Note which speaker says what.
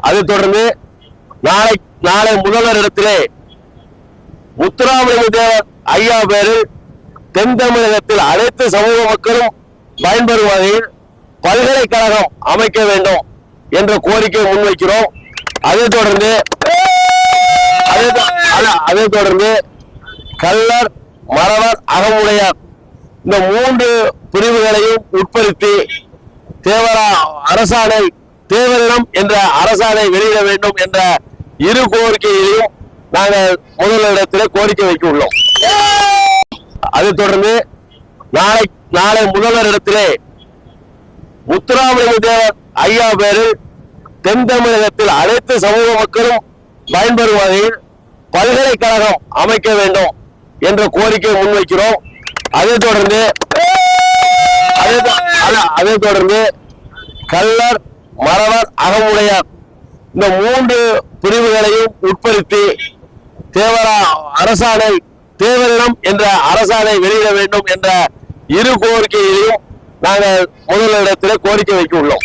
Speaker 1: அதைத் தொடர்ந்து நாளை நாளை முதல்வரிடத்திலே முத்துராமலிங்க தேவர் ஐயா பேரில் தென் தமிழகத்தில் அனைத்து சமூக மக்களும் பயன்பெறும் வகையில் பல்கலைக்கழகம் அமைக்க வேண்டும் என்ற கோரிக்கை முன்வைக்கிறோம். அதைத் தொடர்ந்து அதைத் தொடர்ந்து கள்ளர் மரவர் அகமுடையார் இந்த மூன்று பிரிவுகளையும் உட்படுத்தி தேவரா அரசாணை தேவரிடம் என்ற அரசாணை வெளியிட வேண்டும் என்ற இரு கோரிக்கையையும் நாங்கள் முதலிடத்திலே கோரிக்கை வைக்க உள்ளோம் அதைத் தொடர்ந்து நாளை நாளை முதல்வரிடத்திலே முத்துராமலிங்க தேவர் ஐயா பேரில் தென் தமிழகத்தில் அனைத்து சமூக மக்களும் பயன்பெறும் வகையில் பல்கலைக்கழகம் அமைக்க வேண்டும் என்ற கோரிக்கை முன்வைக்கிறோம். அதைத் தொடர்ந்து அதைத் தொடர்ந்து கள்ளர் மரணர் அகமுடையார். இந்த மூன்று பிரிவுகளையும் உட்படுத்தி தேவரா அரசாணை தேவரிடம் என்ற அரசாணை வெளியிட வேண்டும் என்ற இரு கோரிக்கையையும் நாங்கள் முதலிடத்திலே கோரிக்கை வைக்க உள்ளோம்.